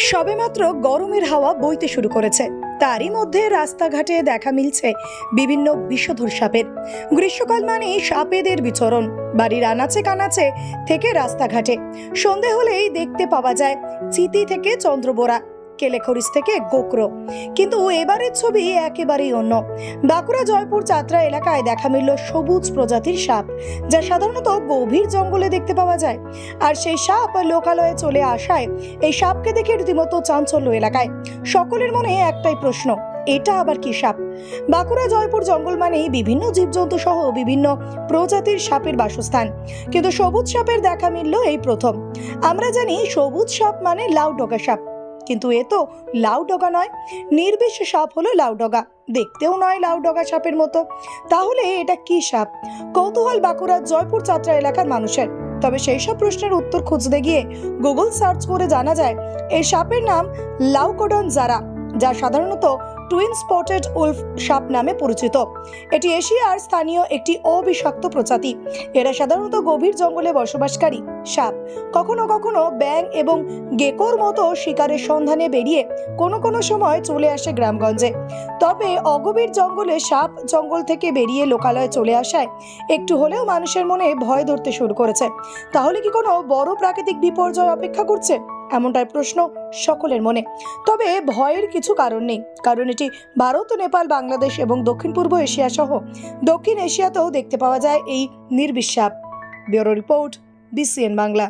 সবেমাত্র গরমের হাওয়া বইতে শুরু করেছে। তারই মধ্যে রাস্তাঘাটে দেখা মিলছে বিভিন্ন বিষধর সাপের। গ্রীষ্মকাল মানে সাপেদের বিচরণ। বাড়ির আনাচে কানাচে থেকে রাস্তাঘাটে। সন্ধে হলেই দেখতে পাওয়া যায়, চিতি থেকে চন্দ্রবোরা। কেলেখরিস থেকে গোকরো। কিন্তু এবারের ছবি একেবারেই অন্য। বাঁকুড়া জয়পুর চাত্রা এলাকায় দেখা মিলল সবুজ প্রজাতির সাপ, যা সাধারণত গভীর জঙ্গলে দেখতে পাওয়া যায়। আর সেই সাপ লোকালয়ে চলে আসায় এই সাপকে দেখে রীতিমতো চাঞ্চল্য এলাকায়। সকলের মনে একটাই প্রশ্ন, এটা আবার কি সাপ? বাঁকুড়া জয়পুর জঙ্গল মানেই বিভিন্ন জীবজন্তু সহ বিভিন্ন প্রজাতির সাপের বাসস্থান। কিন্তু সবুজ সাপের দেখা মিলল এই প্রথম। আমরা জানি সবুজ সাপ মানে লাউ ডগা সাপ। কিন্তু এ তো লাউডগা নয়। নির্বিষ সাপ হলো লাউডগা দেখতেও নয় লাউডগা সাপের মতো। তাহলে এটা কি সাপ? কৌতূহল বাঁকুড়ার জয়পুর চাত্রা এলাকার মানুষের। তবে সেই সব প্রশ্নের উত্তর খুঁজতে গিয়ে গুগল সার্চ করে জানা যায় এই সাপের নাম লাউকোডন জারা যা সাধারণত টুইন স্পটেড উলফ সাপ নামে পরিচিত। এটি এশিয়ার স্থানীয় একটি অবিষাক্ত প্রজাতি। এরা সাধারণত গভীর জঙ্গলে বসবাসকারী সাপ। কখনো কখনো ব্যাং এবং গেকোর মতো শিকারের সন্ধানে বেরিয়ে কোনো কোনো সময় চলে আসে গ্রামগঞ্জে। তবে অগভীর জঙ্গলে সাপ জঙ্গল থেকে বেরিয়ে লোকালয়ে চলে আসায় একটু হলেও মানুষের মনে ভয় ধরতে শুরু করেছে। তাহলে কি কোনো বড় প্রাকৃতিক বিপর্যয় অপেক্ষা করছে? এমনটাই প্রশ্ন সকলের মনে। তবে ভয়ের কিছু কারণ নেই, কারণ এটি ভারত, নেপাল, বাংলাদেশ এবং দক্ষিণ পূর্ব এশিয়া সহ। দক্ষিণ এশিয়াতেও দেখতে পাওয়া যায় এই নির্বিশ্বাপ ব্যুরো রিপোর্ট, বিসিএন বাংলা।